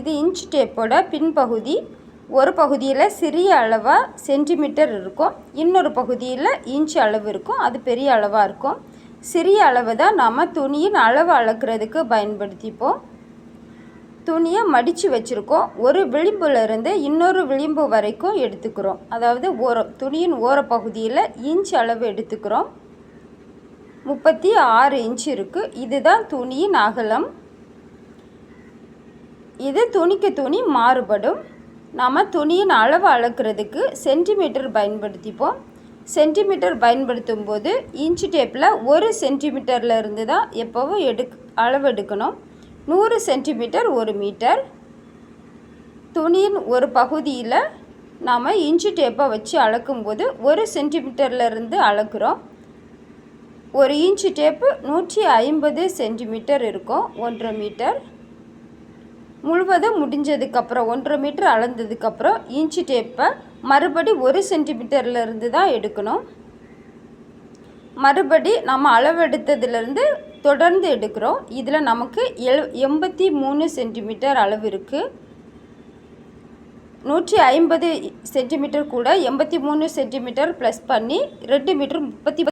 இது இன்ச் டேப்போட பின்பகுதி. ஒரு பகுதியில் சிறிய அளவாக சென்டிமீட்டர் இருக்கும். இன்னொரு பகுதியில் இன்ச் அளவு இருக்கும். அது பெரிய அளவாக இருக்கும். சிறிய அளவு தான் நாம் துணியின் அளவு அளக்கிறதுக்கு பயன்படுத்திப்போம். துணியை மடித்து வச்சுருக்கோம். ஒரு விளிம்புலேருந்து இன்னொரு விளிம்பு வரைக்கும் எடுத்துக்கிறோம். அதாவது ஓர துணியின் ஓர பகுதியில் இன்ச் அளவு எடுத்துக்கிறோம். முப்பத்தி ஆறு இன்ச் இருக்குது இதுதான் துணியின் அகலம். இது துணிக்கு துணி மாறுபடும். நாம் துணியின் அளவு அளக்கிறதுக்கு சென்டிமீட்டர் பயன்படுத்திப்போம். சென்டிமீட்டர் பயன்படுத்தும் போது இன்ச் டேப்பில் ஒரு சென்டிமீட்டரில் இருந்து தான் எப்போவும் எடுக் அளவு எடுக்கணும். நூறு சென்டிமீட்டர் ஒரு மீட்டர் துணியின் ஒரு பகுதியில் நாம் இன்ச்சு டேப்பை வச்சு அளக்கும்போது ஒரு சென்டிமீட்டர்லேருந்து அளக்குறோம். ஒரு இன்ச்சு டேப்பு நூற்றி ஐம்பது சென்டிமீட்டர் இருக்கும். ஒன்றரை மீட்டர் முழுவதும் முடிஞ்சதுக்கப்புறம் ஒன்றரை மீட்டர் அளந்ததுக்கப்புறம் இன்ச்சு டேப்பை மறுபடி ஒரு சென்டிமீட்டர்லேருந்து தான் எடுக்கணும். மறுபடி நம்ம அளவெடுத்ததுலேருந்து தொடர்ந்து எடுக்கிறோம். இதில் நமக்கு எல் எண்பத்தி மூணு சென்டிமீட்டர் அளவு இருக்குது நூற்றி ஐம்பது சென்டிமீட்டர் கூட எண்பத்தி மூணு சென்டிமீட்டர் ப்ளஸ் பண்ணி ரெண்டு மீட்டர் முப்பத்தி